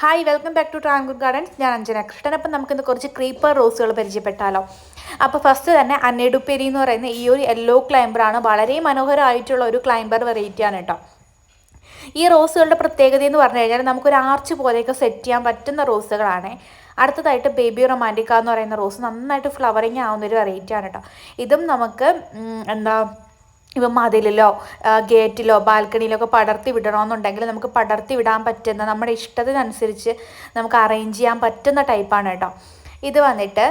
Hi welcome back to Travancore Gardens ഞാൻ അഞ്ജന കൃഷ്ണൻ. അപ്പം നമുക്കിന്ന് കുറച്ച് ക്രീപ്പർ റോസുകൾ പരിചയപ്പെട്ടാലോ. അപ്പോൾ ഫസ്റ്റ് തന്നെ അന്നെടുപ്പേരി എന്ന് പറയുന്ന ഈ ഒരു യെല്ലോ ക്ലൈംബറാണ് വളരെ മനോഹരമായിട്ടുള്ള ഒരു ക്ലൈംബർ വെറൈറ്റിയാണ് കേട്ടോ. ഈ റോസുകളുടെ പ്രത്യേകത എന്ന് പറഞ്ഞു കഴിഞ്ഞാൽ നമുക്കൊരു ആർച്ച് പോലെയൊക്കെ സെറ്റ് ചെയ്യാൻ പറ്റുന്ന റോസുകളാണ് അടുത്തതായിട്ട് ബേബി റൊമാന്റിക്ക എന്ന് പറയുന്ന റോസ് നന്നായിട്ട് ഫ്ലവറിങ് ആവുന്ന ഒരു വെറൈറ്റി ആണ് കേട്ടോ. ഇതും നമുക്ക് എന്താ ഇപ്പം മതിലിലോ ഗേറ്റിലോ ബാൽക്കണിയിലോ ഒക്കെ പടർത്തി വിടണമെന്നുണ്ടെങ്കിൽ നമുക്ക് പടർത്തി വിടാൻ പറ്റുന്ന നമ്മുടെ ഇഷ്ടത്തിനനുസരിച്ച് നമുക്ക് അറേഞ്ച് ചെയ്യാൻ പറ്റുന്ന ടൈപ്പാണ് കേട്ടോ. ഇത് വന്നിട്ട്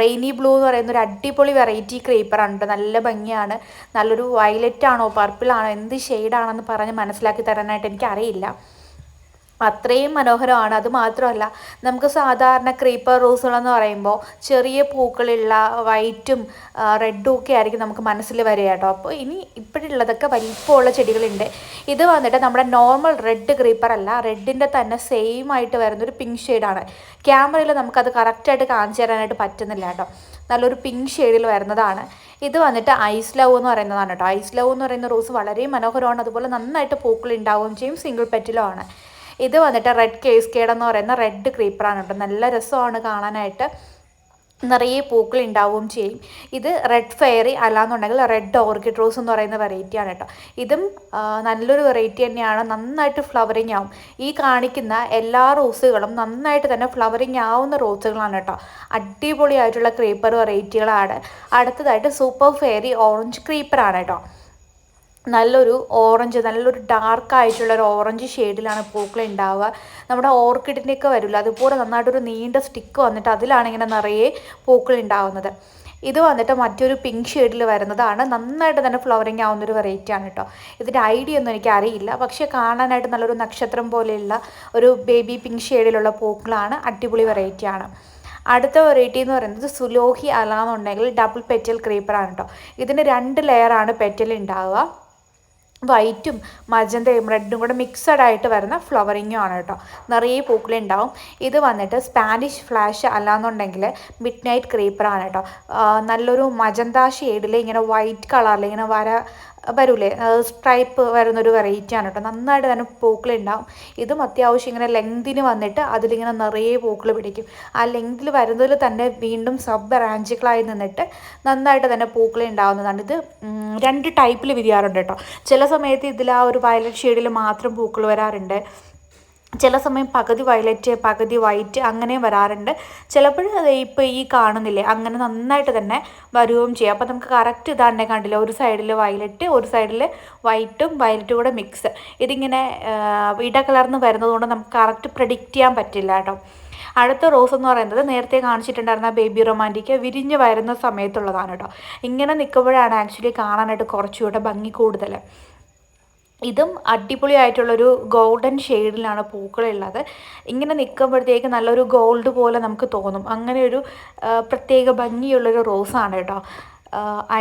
റെയിനി ബ്ലൂ എന്ന് പറയുന്ന ഒരു അടിപൊളി വെറൈറ്റി ക്രീപ്പറാണ് കേട്ടോ. നല്ല ഭംഗിയാണ്. നല്ലൊരു വയലറ്റ് ആണോ പർപ്പിൾ ആണോ എന്ത് ഷെയ്ഡാണെന്ന് പറഞ്ഞ് മനസ്സിലാക്കി തരാനായിട്ട് എനിക്കറിയില്ല. അത്രയും മനോഹരമാണ്. അത് മാത്രമല്ല നമുക്ക് സാധാരണ ക്രീപ്പർ റോസുകളെന്ന് പറയുമ്പോൾ ചെറിയ പൂക്കളുള്ള വൈറ്റും റെഡും ഒക്കെ ആയിരിക്കും നമുക്ക് മനസ്സിൽ വരിക കേട്ടോ. അപ്പോൾ ഇനി ഇപ്പോഴുള്ളതൊക്കെ വലിപ്പമുള്ള ചെടികളുണ്ട്. ഇത് വന്നിട്ട് നമ്മുടെ നോർമൽ റെഡ് ക്രീപ്പർ അല്ല റെഡിന്റെ തന്നെ സെയിം ആയിട്ട് വരുന്ന ഒരു പിങ്ക് ഷെയ്ഡാണ് ക്യാമറയിൽ നമുക്കത് കറക്റ്റായിട്ട് കാണിച്ചു തരാനായിട്ട് പറ്റുന്നില്ല കേട്ടോ. നല്ലൊരു പിങ്ക് ഷെയ്ഡിൽ വരുന്നതാണ്. ഇത് വന്നിട്ട് ഐസ് ലവ് എന്ന് പറയുന്നതാണ് കേട്ടോ. ഐസ് ലവ് എന്ന് പറയുന്ന റോസ് വളരെ മനോഹരമാണ്. അതുപോലെ നന്നായിട്ട് പൂക്കൾ ഉണ്ടാവുകയും ചെയ്യും സിംഗിൾ പെറ്റിലും ആണ്. ഇത് വന്നിട്ട് റെഡ് കേസ് കേഡ് എന്ന് പറയുന്ന റെഡ് ക്രീപ്പറാണ് കേട്ടോ. നല്ല രസമാണ് കാണാനായിട്ട്. നിറയെ പൂക്കൾ ഉണ്ടാവുകയും ചെയ്യും. ഇത് റെഡ് ഫെയറി അല്ലാന്നുണ്ടെങ്കിൽ റെഡ് ഓർക്കിഡ് റോസ് എന്ന് പറയുന്ന വെറൈറ്റിയാണ് കേട്ടോ. ഇതും നല്ലൊരു വെറൈറ്റി തന്നെയാണ്. നന്നായിട്ട് ഫ്ലവറിങ് ആവും. ഈ കാണിക്കുന്ന എല്ലാ റോസുകളും നന്നായിട്ട് തന്നെ ഫ്ലവറിങ് ആവുന്ന റോസുകളാണ് കേട്ടോ. അടിപൊളിയായിട്ടുള്ള ക്രീപ്പർ വെറൈറ്റികളാണ് അടുത്തതായിട്ട് സൂപ്പർ ഫെയറി ഓറഞ്ച് ക്രീപ്പറാണ് കേട്ടോ. നല്ലൊരു ഓറഞ്ച് നല്ലൊരു ഡാർക്ക് ആയിട്ടുള്ള ഒരു ഓറഞ്ച് ഷെയ്ഡിലാണ് പൂക്കൾ ഉണ്ടാവുക. നമ്മുടെ ഓർക്കിഡിന്റെയൊക്കെ വരില്ല. അതുപോലെ നന്നായിട്ടൊരു നീണ്ട സ്റ്റിക്ക് വന്നിട്ട് അതിലാണ് ഇങ്ങനെ നിറയെ പൂക്കൾ ഉണ്ടാവുന്നത്. ഇത് വന്നിട്ട് മറ്റൊരു പിങ്ക് ഷെയ്ഡിൽ വരുന്നതാണ്. നന്നായിട്ട് തന്നെ ഫ്ലവറിങ് ആവുന്നൊരു വെറൈറ്റിയാണ് കേട്ടോ ഇതിന്റെ ഐഡിയ ഒന്നും എനിക്ക് അറിയില്ല. പക്ഷേ കാണാനായിട്ട് നല്ലൊരു നക്ഷത്രം പോലെയുള്ള ഒരു ബേബി പിങ്ക് ഷെയ്ഡിലുള്ള പൂക്കളാണ് അടിപൊളി വെറൈറ്റിയാണ് അടുത്ത വെറൈറ്റി എന്ന് പറയുന്നത് സുലോഹി അല്ലാന്നുണ്ടെങ്കിൽ ഡബിൾ പെറ്റൽ ക്രീപ്പറാണ് കേട്ടോ ഇതിന് രണ്ട് ലെയറാണ് പെറ്റൽ ഉണ്ടാവുക. വൈറ്റും മജന്തയും റെഡും കൂടെ മിക്സഡ് ആയിട്ട് വരുന്ന ഫ്ലവറിങ്ങും ആണ് കേട്ടോ. നിറയെ പൂക്കളുണ്ടാവും ഇത് വന്നിട്ട് സ്പാനിഷ് ഫ്ലാഷ് അല്ലാന്നുണ്ടെങ്കിൽ മിഡ് നൈറ്റ് ക്രീപ്പറാണ് കേട്ടോ. നല്ലൊരു മജന്ത ഷെയ്ഡിൽ ഇങ്ങനെ വൈറ്റ് കളറിൽ ഇങ്ങനെ വര വരൂലേ? സ്ട്രൈപ്പ് വരുന്നൊരു വെറൈറ്റി ആണ് കേട്ടോ. നന്നായിട്ട് തന്നെ പൂക്കളുണ്ടാവും ഇതും അത്യാവശ്യം ഇങ്ങനെ ലെങ്തിന് വന്നിട്ട് അതിലിങ്ങനെ നിറയെ പൂക്കൾ പിടിക്കും. ആ ലെങ്തിൽ വരുന്നതിൽ തന്നെ വീണ്ടും സബ് ബ്രാഞ്ചുകളായി നിന്നിട്ട് നന്നായിട്ട് തന്നെ പൂക്കൾ ഉണ്ടാവുന്നതാണ്. ഇത് രണ്ട് ടൈപ്പിൽ വിരിയാറുണ്ട് കേട്ടോ. ചില സമയത്ത് ഇതിൽ ആ ഒരു വയലറ്റ് ഷെയ്ഡിൽ മാത്രം പൂക്കൾ വരാറുണ്ട്. ചില സമയം പകുതി വയലറ്റ് പകുതി വൈറ്റ് അങ്ങനെ വരാറുണ്ട്. ചിലപ്പോഴും അത് ഇപ്പോൾ ഈ കാണുന്നില്ലേ അങ്ങനെ നന്നായിട്ട് തന്നെ വരുകയും ചെയ്യും. അപ്പോൾ നമുക്ക് കറക്റ്റ് ഇതാണ്ടേ കണ്ടില്ല ഒരു സൈഡിൽ വയലറ്റ് ഒരു സൈഡിൽ വൈറ്റും വയലറ്റും കൂടെ മിക്സ് ഇതിങ്ങനെ ഇട കലർന്ന് വരുന്നതുകൊണ്ട് നമുക്ക് കറക്റ്റ് പ്രഡിക്റ്റ് ചെയ്യാൻ പറ്റില്ല കേട്ടോ. അടുത്ത റോസ് എന്ന് പറയുന്നത് നേരത്തെ കാണിച്ചിട്ടുണ്ടായിരുന്ന ബേബി റൊമാന്റിക്ക് വിരിഞ്ഞ് വരുന്ന സമയത്തുള്ളതാണ് കേട്ടോ. ഇങ്ങനെ നിൽക്കുമ്പോഴാണ് ആക്ച്വലി കാണാനായിട്ട് കുറച്ചുകൂടെ ഭംഗി കൂടുതൽ ഇതും അടിപൊളിയായിട്ടുള്ളൊരു ഗോൾഡൻ ഷെയ്ഡിലാണ് പൂക്കളുള്ളത്. ഇങ്ങനെ നിൽക്കുമ്പോഴത്തേക്ക് നല്ലൊരു ഗോൾഡ് പോലെ നമുക്ക് തോന്നും. അങ്ങനെ ഒരു പ്രത്യേക ഭംഗിയുള്ളൊരു റോസാണ് കേട്ടോ.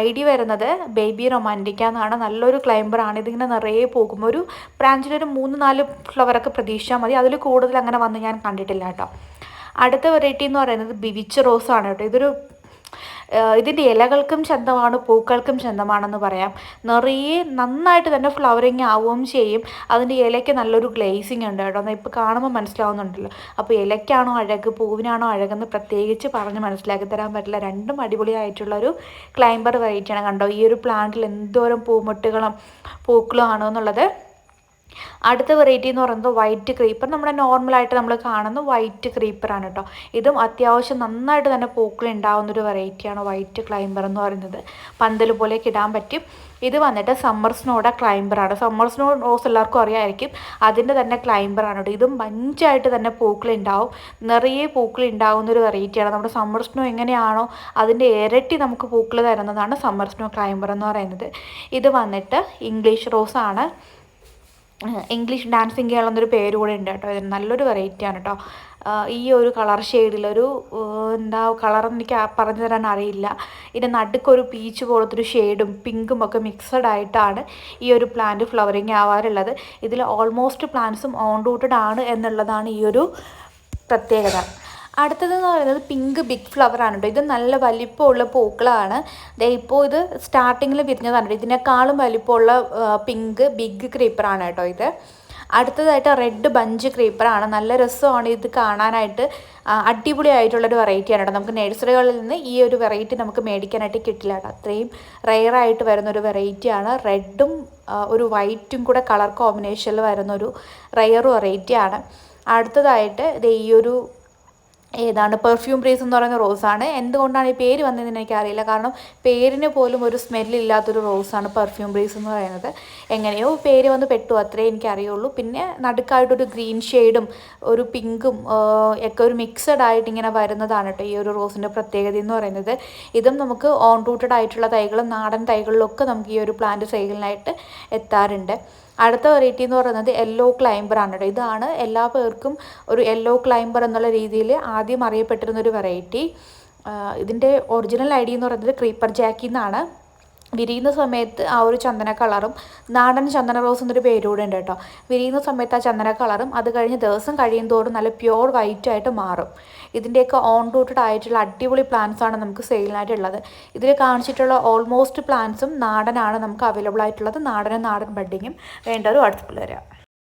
ഐ ഡി വരുന്നത് ബേബി റൊമാന്റിക്ക എന്നാണ് നല്ലൊരു ക്ലൈംബറാണ്. ഇതിങ്ങനെ നിറയെ പോകും ഒരു ബ്രാഞ്ചിലൊരു മൂന്ന് നാല് ഫ്ലവറൊക്കെ പ്രതീക്ഷിച്ചാൽ മതി. അതിൽ കൂടുതൽ അങ്ങനെ വന്ന് ഞാൻ കണ്ടിട്ടില്ല കേട്ടോ. അടുത്ത വെറൈറ്റി എന്ന് പറയുന്നത് ബിവിച്ച് റോസാണ് കേട്ടോ. ഇതൊരു ഇതിന്റെ ഇലകൾക്കും ചന്തമാണ് പൂക്കൾക്കും ചന്തമാണെന്ന് പറയാം. നിറയെ നന്നായിട്ട് തന്നെ ഫ്ലവറിങ് ആവുകയും ചെയ്യും. അതിന്റെ ഇലയ്ക്ക് നല്ലൊരു ഗ്ലേസിങ് ഉണ്ട് കേട്ടോ. എന്നാൽ ഇപ്പോൾ കാണുമ്പോൾ മനസ്സിലാവുന്നുണ്ടല്ലോ. അപ്പോൾ ഇലയ്ക്കാണോ അഴക് പൂവിനാണോ അഴകെന്ന് പ്രത്യേകിച്ച് പറഞ്ഞ് മനസ്സിലാക്കി തരാൻ പറ്റില്ല. രണ്ടും അടിപൊളിയായിട്ടുള്ളൊരു ക്ലൈംബർ വെറൈറ്റിയാണ് കണ്ടോ? ഈ ഒരു പ്ലാന്റിൽ എന്തോരം പൂമൊട്ടുകളും പൂക്കളും ആണോ എന്നുള്ളത്. അടുത്ത വെറൈറ്റി എന്ന് പറയുന്നത് വൈറ്റ് ക്രീപ്പർ നമ്മുടെ നോർമലായിട്ട് നമ്മൾ കാണുന്ന വൈറ്റ് ക്രീപ്പറാണ് കേട്ടോ ഇതും അത്യാവശ്യം നന്നായിട്ട് തന്നെ പൂക്കൾ ഉണ്ടാകുന്ന ഒരു വെറൈറ്റിയാണ് വൈറ്റ് ക്ലൈംബർ എന്ന് പറയുന്നത്. പന്തൽ പോലെ കിടാൻ പറ്റും. ഇത് വന്നിട്ട് സമ്മർ സ്നോയുടെ ക്ലൈംബറാണ് സമ്മർ സ്നോ റോസ് എല്ലാവർക്കും അറിയാമായിരിക്കും അതിന്റെ തന്നെ ക്ലൈംബറാണ് കേട്ടോ ഇതും ബഞ്ചായിട്ട് തന്നെ പൂക്കൾ ഉണ്ടാവും നിറയെ പൂക്കൾ ഉണ്ടാകുന്ന ഒരു വെറൈറ്റിയാണ് നമ്മുടെ സമ്മർ സ്നോ എങ്ങനെയാണോ അതിന്റെ ഇരട്ടി നമുക്ക് പൂക്കൾ തരുന്നതാണ് സമ്മർ സ്നോ ക്ലൈംബർ എന്ന് പറയുന്നത്. ഇത് വന്നിട്ട് ഇംഗ്ലീഷ് റോസാണ് ഇംഗ്ലീഷ് ഡാൻസിങ് കേരളം എന്നൊരു പേര് കൂടെ ഉണ്ട് കേട്ടോ. ഇതിന് നല്ലൊരു വെറൈറ്റിയാണ് കേട്ടോ. ഈ ഒരു കളർ ഷെയ്ഡിലൊരു എന്താ കളർ എനിക്ക് പറഞ്ഞു തരാൻ അറിയില്ല. ഇതിന്റെ നടുക്കൊരു പീച്ച് പോലത്തെ ഒരു ഷെയ്ഡും പിങ്കും ഒക്കെ മിക്സഡ് ആയിട്ടാണ് ഈ ഒരു പ്ലാന്റ് ഫ്ലവറിങ് ആവാറുള്ളത്. ഇതിൽ ഓൾമോസ്റ്റ് പ്ലാന്റ്സും ഓൺ റൂട്ടഡ് ആണ് എന്നുള്ളതാണ് ഈ ഒരു പ്രത്യേകത. അടുത്തതെന്ന് പറയുന്നത് പിങ്ക് ബിഗ് ഫ്ലവർ ആണ് കേട്ടോ ഇത് നല്ല വലിപ്പമുള്ള പൂക്കളാണ്. ഇപ്പോൾ ഇത് സ്റ്റാർട്ടിങ്ങിൽ വിരിഞ്ഞതാണ് കേട്ടോ ഇതിനേക്കാളും വലിപ്പമുള്ള പിങ്ക് ബിഗ് ക്രീപ്പറാണ് കേട്ടോ ഇത്. അടുത്തതായിട്ട് റെഡ് ബഞ്ച് ക്രീപ്പറാണ് നല്ല രസമാണ് ഇത് കാണാനായിട്ട്. അടിപൊളിയായിട്ടുള്ളൊരു വെറൈറ്റിയാണ് കേട്ടോ നമുക്ക് നഴ്സറികളിൽ നിന്ന് ഈ ഒരു വെറൈറ്റി നമുക്ക് മേടിക്കാനായിട്ട് കിട്ടില്ല കേട്ടോ അത്രയും റെയറായിട്ട് വരുന്നൊരു വെറൈറ്റിയാണ് റെഡും ഒരു വൈറ്റും കൂടെ കളർ കോമ്പിനേഷനിൽ വരുന്നൊരു റെയർ വെറൈറ്റിയാണ് അടുത്തതായിട്ട് ഇത് ഈ ഒരു ഏതാണ് പെർഫ്യൂം ബ്രീസ് എന്ന് പറയുന്ന റോസാണ് എന്തുകൊണ്ടാണ് ഈ പേര് വന്നതെന്ന് എനിക്കറിയില്ല. കാരണം പേരിന് പോലും ഒരു സ്മെല്ലില്ലാത്തൊരു റോസാണ് പെർഫ്യൂം ബ്രീസ് എന്ന് പറയുന്നത്. എങ്ങനെയോ പേര് വന്ന് പെട്ടു അത്രേ എനിക്കറിയുള്ളൂ. പിന്നെ നടുക്കായിട്ടൊരു ഗ്രീൻ ഷെയ്ഡും ഒരു പിങ്കും ഒക്കെ ഒരു മിക്സഡ് ആയിട്ട് ഇങ്ങനെ വരുന്നതാണ് കേട്ടോ ഈ ഒരു റോസിന്റെ പ്രത്യേകത എന്ന് പറയുന്നത്. ഇതും നമുക്ക് ഓൺ റൂട്ടഡ് ആയിട്ടുള്ള തൈകളും നാടൻ തൈകളിലൊക്കെ നമുക്ക് ഈ ഒരു പ്ലാന്റ് സെയിലിനായിട്ട് എത്താറുണ്ട്. അടുത്ത വെറൈറ്റി എന്ന് പറയുന്നത് യെല്ലോ ക്ലൈംബർ ആണ് കേട്ടോ. ഇതാണ് എല്ലാ പേർക്കും ഒരു യെല്ലോ ക്ലൈംബർ എന്നുള്ള രീതിയിൽ ആദ്യം അറിയപ്പെട്ടിരുന്ന ഒരു വെറൈറ്റി ഇതിന്റെ ഒറിജിനൽ ഐ എന്ന് പറയുന്നത് ക്രീപ്പർ ജാക്കി എന്നാണ് വിരിയുന്ന സമയത്ത് ആ ഒരു ചന്ദന കളറും നാടൻ ചന്ദന റോസ് എന്നൊരു പേര് കൂടെ ഉണ്ട് കേട്ടോ. വിരിയുന്ന സമയത്ത് ആ ചന്ദന കളറും അത് കഴിഞ്ഞ് ദിവസം കഴിയും തോറും നല്ല പ്യുവർ വൈറ്റ് ആയിട്ട് മാറും. ഇതിന്റെയൊക്കെ ഓൺ റൂട്ടഡ് ആയിട്ടുള്ള അടിപൊളി പ്ലാന്റ്സ് ആണ് നമുക്ക് സെയിലിനായിട്ടുള്ളത് ഇതിൽ കാണിച്ചിട്ടുള്ള ഓൾമോസ്റ്റ് പ്ലാന്റ്സും നാടനാണ് നമുക്ക് അവൈലബിൾ ആയിട്ടുള്ളത്. നാടനും നാടൻ ബഡിങ്ങും വേണ്ടവർ വാട്സപ്പിൽ വരാം.